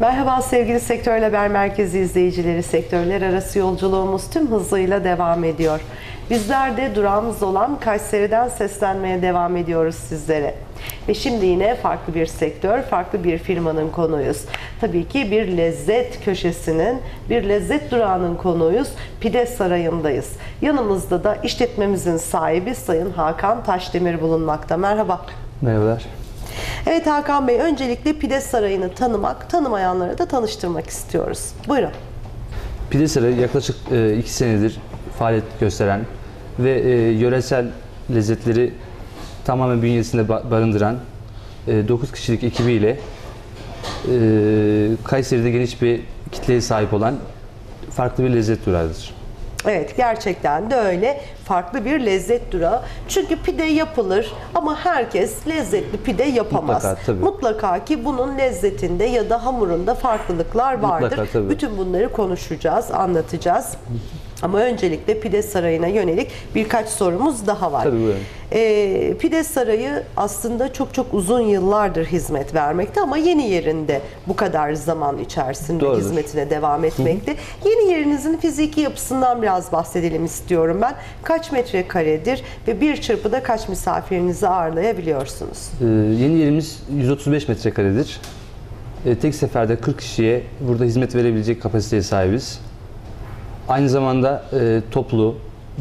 Merhaba sevgili Sektör Haber Merkezi izleyicileri. Sektörler arası yolculuğumuz tüm hızıyla devam ediyor. Bizler de durağımız olan Kayseri'den seslenmeye devam ediyoruz sizlere. Ve şimdi yine farklı bir sektör, farklı bir firmanın konuğuyuz. Tabii ki bir lezzet köşesinin, bir lezzet durağının konuğuyuz. Pide Sarayı'ndayız. Yanımızda da işletmemizin sahibi Sayın Hakan Taşdemir bulunmakta. Merhaba. Merhabalar. Evet Hakan Bey, öncelikle Pide Sarayı'nı tanımak, tanımayanlara da tanıştırmak istiyoruz. Buyurun. Pide Sarayı yaklaşık 2 senedir faaliyet gösteren ve e, yöresel lezzetleri tamamen bünyesinde ba- barındıran 9 kişilik ekibiyle e, Kayseri'de geniş bir kitleye sahip olan farklı bir lezzet durağıdır. Evet gerçekten de öyle farklı bir lezzet durağı. Çünkü pide yapılır ama herkes lezzetli pide yapamaz. Mutlaka, tabii. Mutlaka ki bunun lezzetinde ya da hamurunda farklılıklar vardır. Mutlaka, tabii. Bütün bunları konuşacağız, anlatacağız. Ama öncelikle Pide Sarayı'na yönelik birkaç sorumuz daha var. Tabii, buyurun. Ee, Pide Sarayı aslında çok çok uzun yıllardır hizmet vermekte ama yeni yerinde bu kadar zaman içerisinde Doğrudur. hizmetine devam etmekte. Yeni yerinizin fiziki yapısından biraz bahsedelim istiyorum ben. Kaç metrekaredir ve bir çırpıda kaç misafirinizi ağırlayabiliyorsunuz? E, Yeni yerimiz 135 metrekaredir. E, Tek seferde 40 kişiye burada hizmet verebilecek kapasiteye sahibiz. Aynı zamanda e, toplu,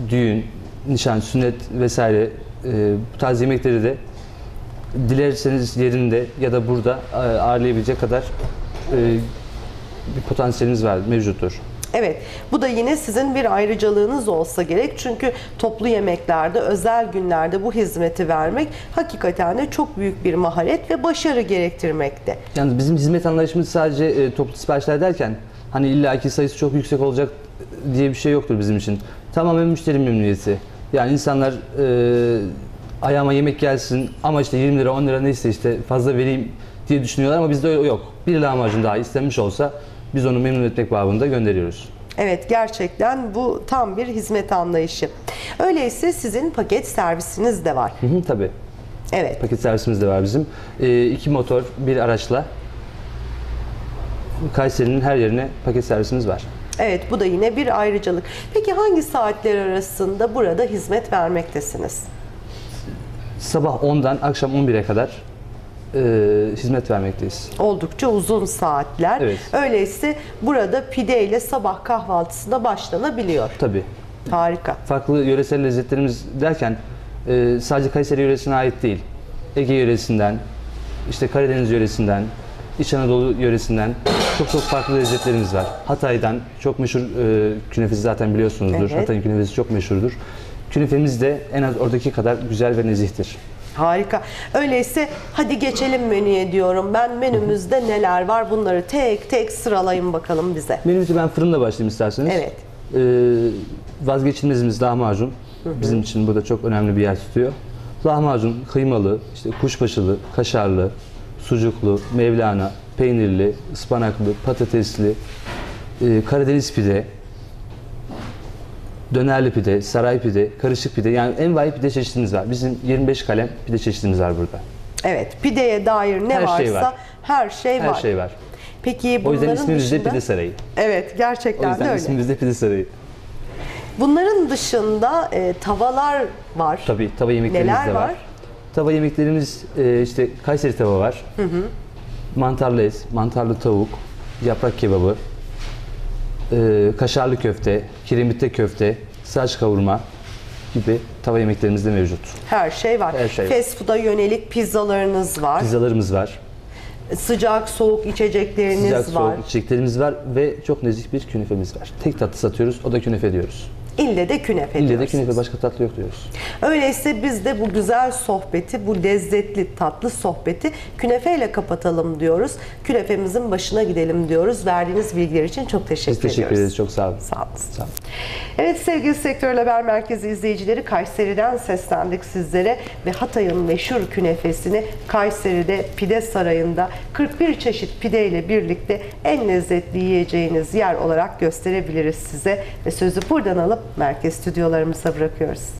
düğün, nişan, sünnet vesaire e, bu tarz yemekleri de dilerseniz yerinde ya da burada e, ağırlayabilecek kadar e, bir potansiyelimiz var, mevcuttur. Evet, bu da yine sizin bir ayrıcalığınız olsa gerek. Çünkü toplu yemeklerde, özel günlerde bu hizmeti vermek hakikaten de çok büyük bir maharet ve başarı gerektirmekte. Yani bizim hizmet anlayışımız sadece e, toplu siparişler derken hani illaki sayısı çok yüksek olacak diye bir şey yoktur bizim için. Tamamen müşteri memnuniyeti. Yani insanlar e, ayağıma yemek gelsin ama işte 20 lira 10 lira neyse işte fazla vereyim diye düşünüyorlar ama bizde öyle yok. Bir lahmacun daha istenmiş olsa biz onu memnun etmek babında gönderiyoruz. Evet, gerçekten bu tam bir hizmet anlayışı. Öyleyse sizin paket servisiniz de var. Hı hı, tabii. Evet. Paket servisimiz de var bizim. E, iki motor, bir araçla Kayseri'nin her yerine paket servisimiz var. Evet, bu da yine bir ayrıcalık. Peki hangi saatler arasında burada hizmet vermektesiniz? Sabah 10'dan akşam 11'e kadar e, hizmet vermekteyiz. Oldukça uzun saatler. Evet. Öyleyse burada pide ile sabah kahvaltısına başlanabiliyor. Tabii. Harika. Farklı yöresel lezzetlerimiz derken e, sadece Kayseri yöresine ait değil. Ege yöresinden, işte Karadeniz yöresinden, İç Anadolu yöresinden çok çok farklı lezzetlerimiz var. Hatay'dan çok meşhur e, künefesi zaten biliyorsunuzdur. Evet. Hatay'ın künefesi çok meşhurdur. Künefemiz de en az oradaki kadar güzel ve nezihtir. Harika. Öyleyse hadi geçelim menüye diyorum. Ben menümüzde neler var bunları tek tek sıralayın bakalım bize. Menümüzü ben fırınla başlayayım isterseniz. Evet. Ee, vazgeçilmezimiz lahmacun. Bizim için burada çok önemli bir yer tutuyor. Lahmacun kıymalı, işte kuşbaşılı, kaşarlı, sucuklu, mevlana, peynirli, ıspanaklı, patatesli, e, Karadeniz pide, dönerli pide, saray pide, karışık pide. Yani envai pide çeşitimiz var. Bizim 25 kalem pide çeşitimiz var burada. Evet. Pideye dair ne Her varsa şey var. her şey Her var. şey var. Peki O bunların yüzden ismimiz de dışında... Pide Sarayı. Evet, O gerçekten de yüzden öyle. ismimiz de Pide Sarayı. Bunların dışında e, tavalar var. Tabii tava yemeklerimiz Neler de var. var? Tava yemeklerimiz e, işte Kayseri tava var. Mantarlı et, mantarlı tavuk, yaprak kebabı, e, kaşarlı köfte, kiremitte köfte, saç kavurma gibi tava yemeklerimiz de mevcut. Her şey var. Her şey var. Fast food'a yönelik pizzalarınız var. Pizzalarımız var, Sıcak soğuk içecekleriniz sıcak var. soğuk içeceklerimiz var ve çok nezih bir künefemiz var. Tek tatlı satıyoruz, o da künefe diyoruz. İlle de künefe İlle de diyorsunuz. künefe başka tatlı yok diyoruz. Öyleyse biz de bu güzel sohbeti, bu lezzetli tatlı sohbeti künefeyle kapatalım diyoruz. Künefemizin başına gidelim diyoruz. Verdiğiniz bilgiler için çok teşekkür Biz teşekkür ediyoruz. ederiz, çok sağ olun. Sağ olun. Sağ olun. Evet sevgili Sektör Haber Merkezi izleyicileri Kayseri'den seslendik sizlere ve Hatay'ın meşhur künefesini Kayseri'de Pide Sarayı'nda 41 çeşit pide ile birlikte en lezzetli yiyeceğiniz yer olarak gösterebiliriz size ve sözü buradan alıp merkez stüdyolarımıza bırakıyoruz.